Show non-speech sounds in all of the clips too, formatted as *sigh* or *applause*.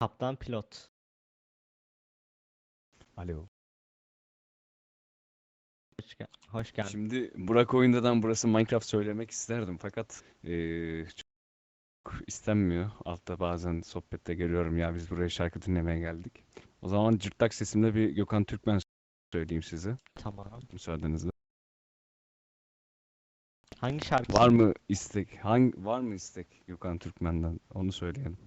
Kaptan pilot. Alo. Hoş, gel hoş geldin. Şimdi Burak Oyunda'dan burası Minecraft söylemek isterdim fakat eee, çok istenmiyor. Altta bazen sohbette görüyorum ya biz buraya şarkı dinlemeye geldik. O zaman cırtlak sesimle bir Gökhan Türkmen söyleyeyim size Tamam. müsaadenizle. Hangi şarkı? Var mı istek? Hangi var mı istek Gökhan Türkmen'den? Onu söyleyelim.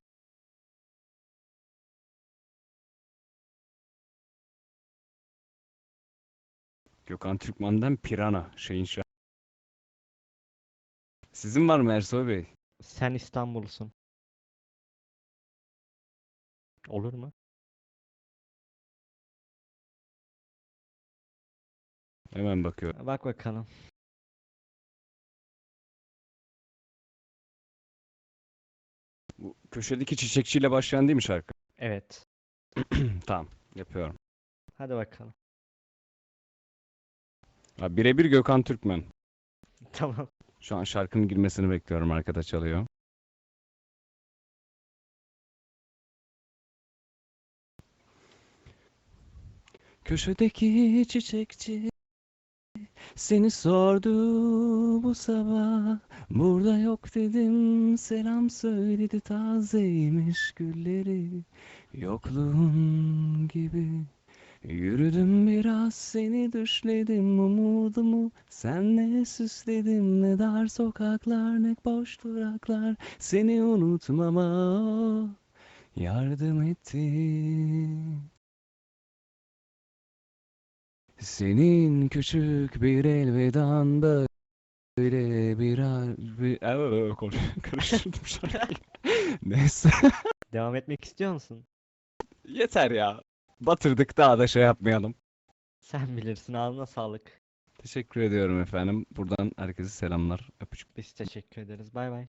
Gökhan Türkmen'den Pirana şeyin şarkı. Sizin var mı Ersoy Bey? Sen İstanbul'sun. Olur mu? Hemen bakıyorum. Bak bakalım. Bu köşedeki çiçekçiyle başlayan değil mi şarkı? Evet. *clears throat* Tamam, yapıyorum. Hadi bakalım. Birebir Gökhan Türkmen. *laughs* Tamam. Şu an şarkının girmesini bekliyorum. Arkada çalıyor. Köşedeki çiçekçi seni sordu bu sabah. Burada yok dedim selam söyledi tazeymiş gülleri. Yokluğun gibi Yürüdüm biraz seni düşledim umudumu senle süsledim ne dar sokaklar ne boş duraklar seni unutmama yardım etti. Senin küçük bir elvedan böyle bir, bir... *laughs* Karıştırdım şarkıyı. *laughs* Neyse Devam etmek istiyor musun? yeter ya. Batırdık daha da şey yapmayalım. Sen bilirsin. Ağzına sağlık. Teşekkür ediyorum efendim. Buradan herkese selamlar. Öpücük. Biz teşekkür ederiz. Bay bay.